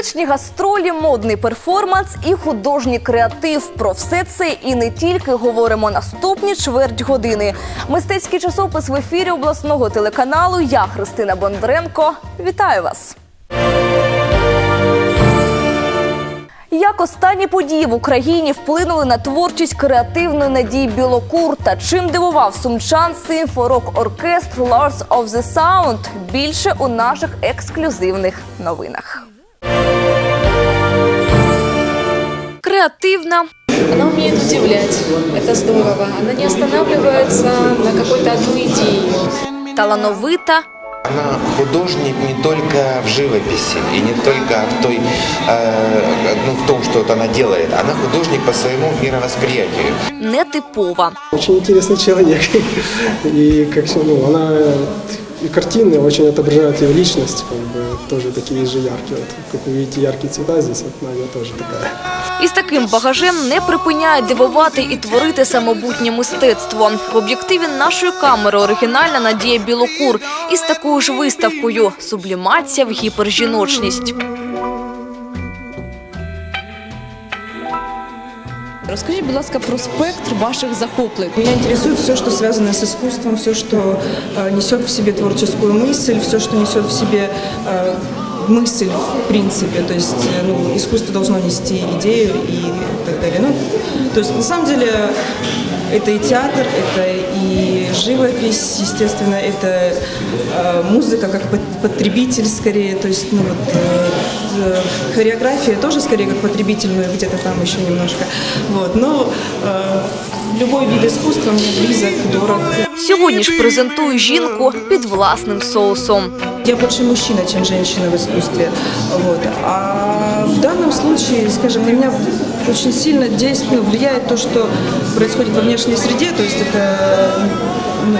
Музичні гастролі, модний перформанс і художній креатив. Про все це і не тільки говоримо наступні чверть години. Мистецький часопис в ефірі обласного телеканалу. Я Христина Бондаренко. Вітаю вас. Як останні події в Україні вплинули на творчість креативної Надії Білокур та чим дивував сумчан симфорок оркестр Lords of the Sound? Більше у наших ексклюзивних новинах. Креативна, Она умеет удивлять, это здорово. Она не останавливается на какой-то одной идее. талановита, Она художник не только в живописи и не только в, той, э, ну, в том, что вот она делает. Она художник по своему мировосприятию. нетипова. Очень интересный человек. И как всё, ну, она и картины очень отображают ее личность, как бы тоже такие же яркие. Вот, как вы видите, яркие цвета здесь, вот Надя тоже такая. Із таким багажем не припиняє дивувати і творити самобутнє мистецтво. В об'єктиві нашої камери оригінальна Надія Білокур із такою ж виставкою Сублімація в гіпержіночність. Розкажіть, будь ласка, про спектр ваших захоплень. Меня интересует все, что связано с искусством, все, что э, несет в себе творческую мысль, все, что несет в себе э, мысль в принципе. То есть э, ну, искусство должно нести идею и так далее. Ну, то есть на самом деле это и театр, это и живопись, естественно, это э, музыка как под- потребитель скорее. То есть ну, вот, э, э, хореография тоже скорее как потребитель, но где-то там еще немножко. Вот. Но э, любой вид искусства мне близок, дорог. Сьогодні ж презентую жінку під власним соусом. Я больше мужчина, чем женщина в искусстве. Вот. А в данном случае, скажем, на меня очень сильно действует, влияет то, что происходит во внешней среде. То есть это, ну,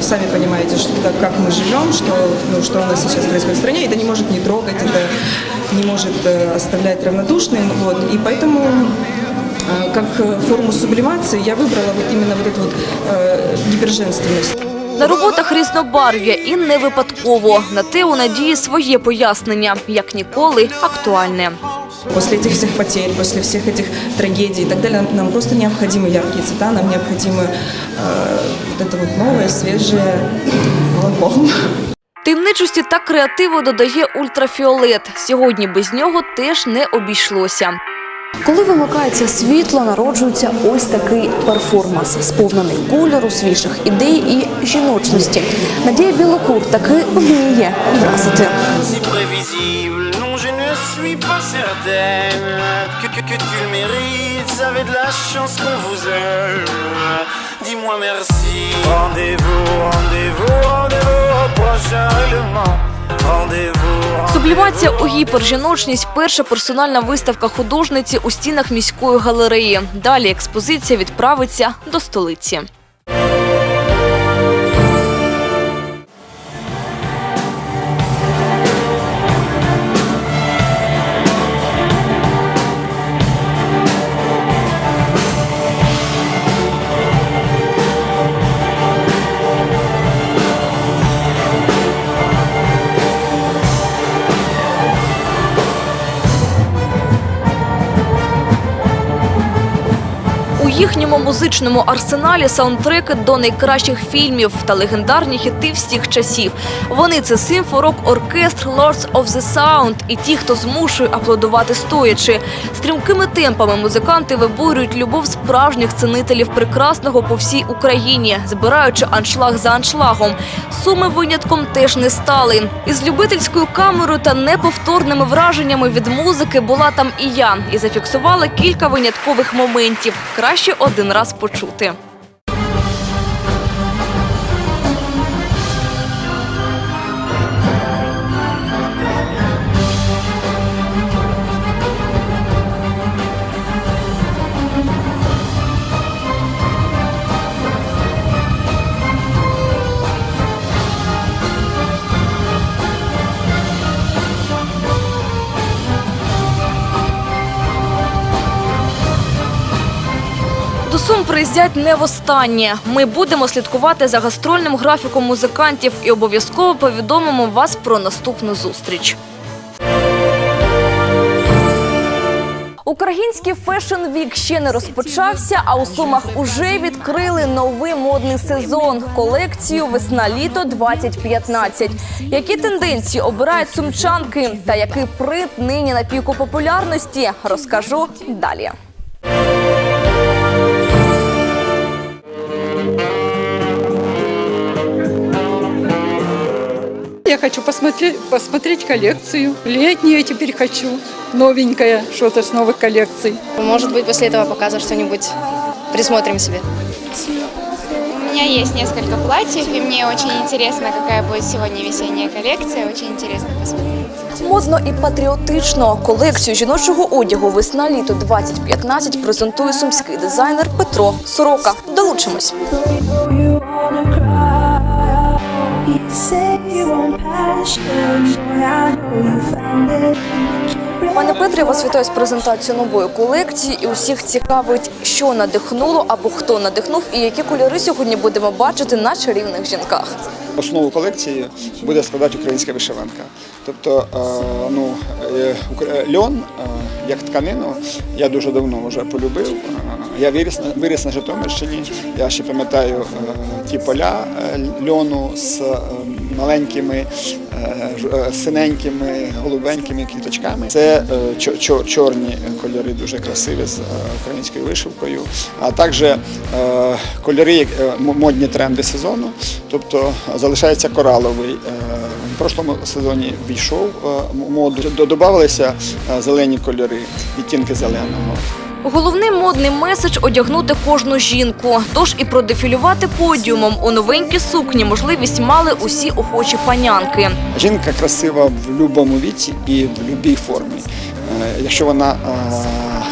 сами понимаете, что, как, как мы живем, что, ну, что у нас сейчас происходит в стране. Это не может не трогать, это не может э, оставлять равнодушным. Вот. И поэтому э, как э, форму сублимации я выбрала вот именно вот эту вот э, гиперженственность. На роботах різнобарв'я і не випадково. На те у Надії своє пояснення, як ніколи актуальне. После этих всех потерь, после всех этих трагедий и так далее, нам, нам просто необходимы яркие цвета, нам необходимо э, вот это вот новое, свежее, волонбом. Таємничості та креативу додає ультрафіолет. Сьогодні без нього теж не обійшлося. Коли вимикається світло, народжується ось такий перформанс, сповнений кольору, свіжих ідей і жіночності. Надія Білокур таки вміє вразити. je suis pas certaine que, que, que tu le mérites. Vous avez de la chance qu'on vous aime. Dis-moi merci. Rendez-vous, rendez-vous, rendez-vous au prochain règlement. Сублімація у гіпержіночність перша персональна виставка художниці у стінах міської галереї. Далі експозиція відправиться до столиці. Їхньому музичному арсеналі саундтреки до найкращих фільмів та легендарні хіти всіх часів. Вони це симфорок оркестр Lords of the Sound і ті, хто змушує аплодувати стоячи. Стрімкими темпами музиканти виборюють любов справжніх цінителів прекрасного по всій Україні, збираючи аншлаг за аншлагом. Суми винятком теж не стали. Із любительською камерою та неповторними враженнями від музики була там і я, і зафіксувала кілька виняткових моментів. Краще один раз почути. Приїздять не востаннє. Ми будемо слідкувати за гастрольним графіком музикантів і обов'язково повідомимо вас про наступну зустріч. Український фешн вік ще не розпочався, а у Сумах уже відкрили новий модний сезон колекцію Весна-літо 2015. Які тенденції обирають сумчанки та який принт нині на піку популярності, розкажу далі. хочу посмотреть, посмотреть коллекцию. Летнюю теперь хочу. Новенькое, что-то с новых коллекций. Может быть, после этого показа что-нибудь присмотрим себе. У меня есть несколько платьев, и мне очень интересно, какая будет сегодня весенняя коллекция. Очень интересно посмотреть. Модно і патріотично колекцію жіночого одягу Весна-літо 2015 презентує сумський дизайнер Петро Сорока. Долучимось. Пане Петре, вас вітаю з презентацією нової колекції. І усіх цікавить, що надихнуло або хто надихнув, і які кольори сьогодні будемо бачити на чарівних жінках. Основу колекції буде складати українська вишиванка. Тобто е, ну, е, льон е, як тканину я дуже давно вже полюбив. Е, Я виріс на, виріс на Житомирщині. Я ще пам'ятаю е, ті поля е, льону з маленькими синенькими, голубенькими квіточками. Це чо- чо- чорні кольори, дуже красиві з українською вишивкою, а також кольори, модні тренди сезону. Тобто залишається кораловий. В прошлому сезоні війшов е, моду. Додавалися е, зелені кольори, відтінки зеленого. Головний модний меседж одягнути кожну жінку. Тож і продефілювати подіумом у новенькій сукні можливість мали усі охочі панянки. Жінка красива в будь-якому віці і в будь-якій формі. Е, Якщо вона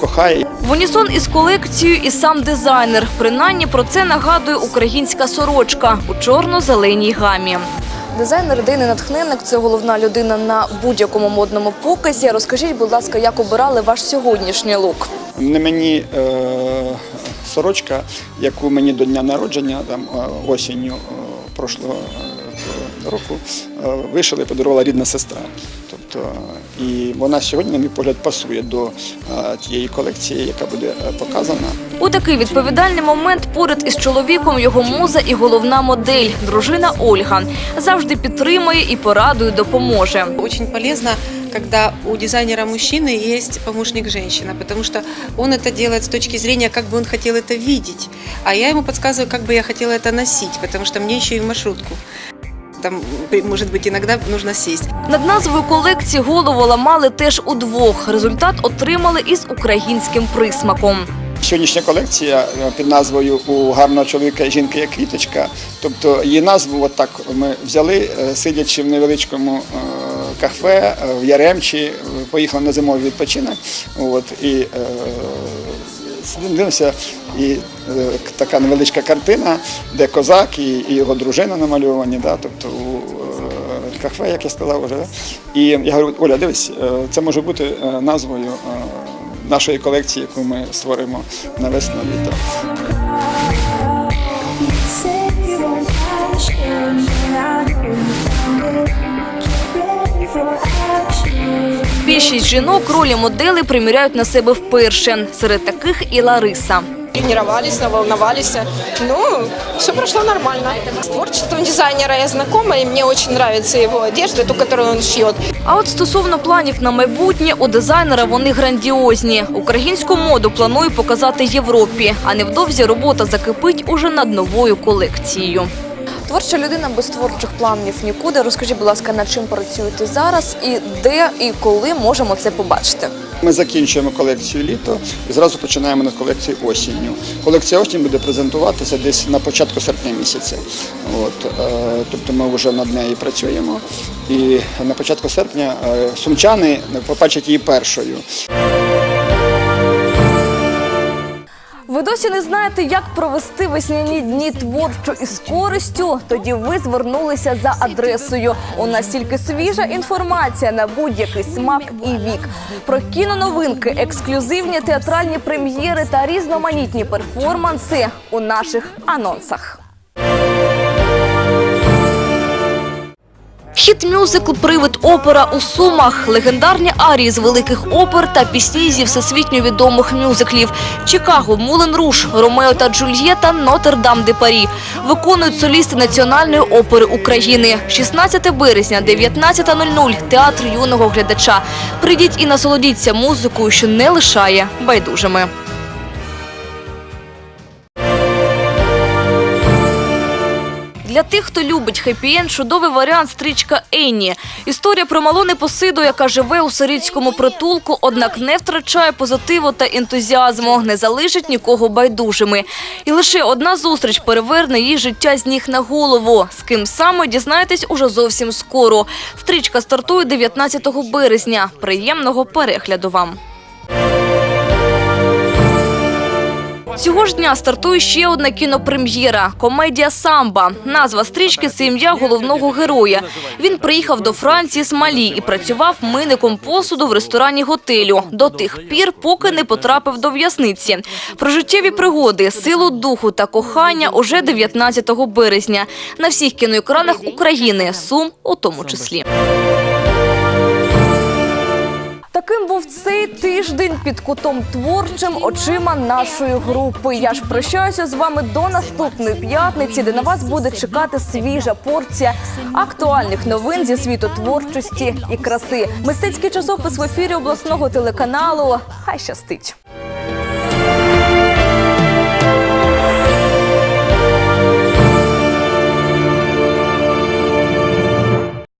кохає В унісон із колекцією і сам дизайнер. Принаймні про це нагадує українська сорочка у чорно-зеленій гамі. Дизайнер ідейний натхненник це головна людина на будь-якому модному показі. Розкажіть, будь ласка, як обирали ваш сьогоднішній лук? Не мені е, сорочка, яку мені до дня народження, там е, осінню е, прошлого е, року е, вишили, подарувала рідна сестра. Тобто, е, і вона сьогодні, на мій погляд, пасує до е, тієї колекції, яка буде е, показана. У такий відповідальний момент поряд із чоловіком його муза і головна модель, дружина Ольга, завжди підтримує і порадує, допоможе. Очень полезно, когда у дизайнера мужчины есть помощник женщина, потому что он это делает с точки зрения, как бы он хотел это видеть, а я ему подсказываю, как бы я хотела это носить, потому что мне еще и в маршрутку. Там, может быть, иногда нужно сесть. Над назвою колекції голову ламали теж удвох. Результат отримали із українським присмаком. Сьогоднішня колекція е, під назвою У гарного чоловіка і жінки є квіточка. Тобто її назву от так ми взяли, е, сидячи в невеличкому е, кафе в Яремчі, поїхали на зимовий відпочинок. От, і е, дивимося, і е, така невеличка картина, де козак і, його дружина намальовані. Да, тобто у е, кафе, як я сказав вже. І я говорю, Оля, дивись, е, це може бути назвою. Нашої колекції, яку ми створимо на весну літо. Більшість жінок ролі моделей приміряють на себе вперше. Серед таких і Лариса. Тренировались, наволновались. Ну, все прошло нормально. С творчеством дизайнера я знакома, и мне очень нравится его одежда, ту, которую он шьет. А от стосовно планів на майбутнє, у дизайнера вони грандіозні. Українську моду планує показати Європі, а невдовзі робота закипить уже над новою колекцією. Творча людина без творчих планів нікуди. Розкажіть, будь ласка, над чим працюєте зараз і де і коли можемо це побачити? Ми закінчуємо колекцію літо і зразу починаємо над колекцією осінню. Колекція осінь буде презентуватися десь на початку серпня місяця. От, е, тобто ми вже над нею працюємо. І на початку серпня е, сумчани побачать її першою. Досі не знаєте, як провести весняні дні творчо і з користю? Тоді ви звернулися за адресою. У нас тільки свіжа інформація на будь-який смак і вік. Про кіноновинки, ексклюзивні театральні прем'єри та різноманітні перформанси у наших анонсах. Хіт-мюзикл Привид опера у Сумах, легендарні арії з великих опер та пісні зі всесвітньо відомих мюзиклів Чикаго, Мулен Руш, Ромео та Джульєта, Нотр-Дам де Парі виконують солісти Національної опери України. 16 березня, 19.00, театр юного глядача. Прийдіть і насолодіться музикою, що не лишає байдужими. Для тих, хто любить хеппі-енд, чудовий варіант стрічка Енні. Історія про малу непосиду, яка живе у сирітському притулку, однак не втрачає позитиву та ентузіазму, не залишить нікого байдужими. І лише одна зустріч переверне її життя з ніг на голову. З ким саме дізнаєтесь уже зовсім скоро. Стрічка стартує 19 березня. Приємного перегляду вам. Цього ж дня стартує ще одна кінопрем'єра – комедія «Самба». Назва стрічки – це ім'я головного героя. Він приїхав до Франції з Малі і працював мийником посуду в ресторані готелю. До тих пір, поки не потрапив до в'язниці. Про життєві пригоди, силу духу та кохання уже 19 березня. На всіх кіноекранах України, Сум у тому числі. Таким був цей тиждень під кутом творчим очима нашої групи. Я ж прощаюся з вами до наступної п'ятниці, де на вас буде чекати свіжа порція актуальних новин зі світу творчості і краси. Мистецький часопис в ефірі обласного телеканалу. Хай щастить.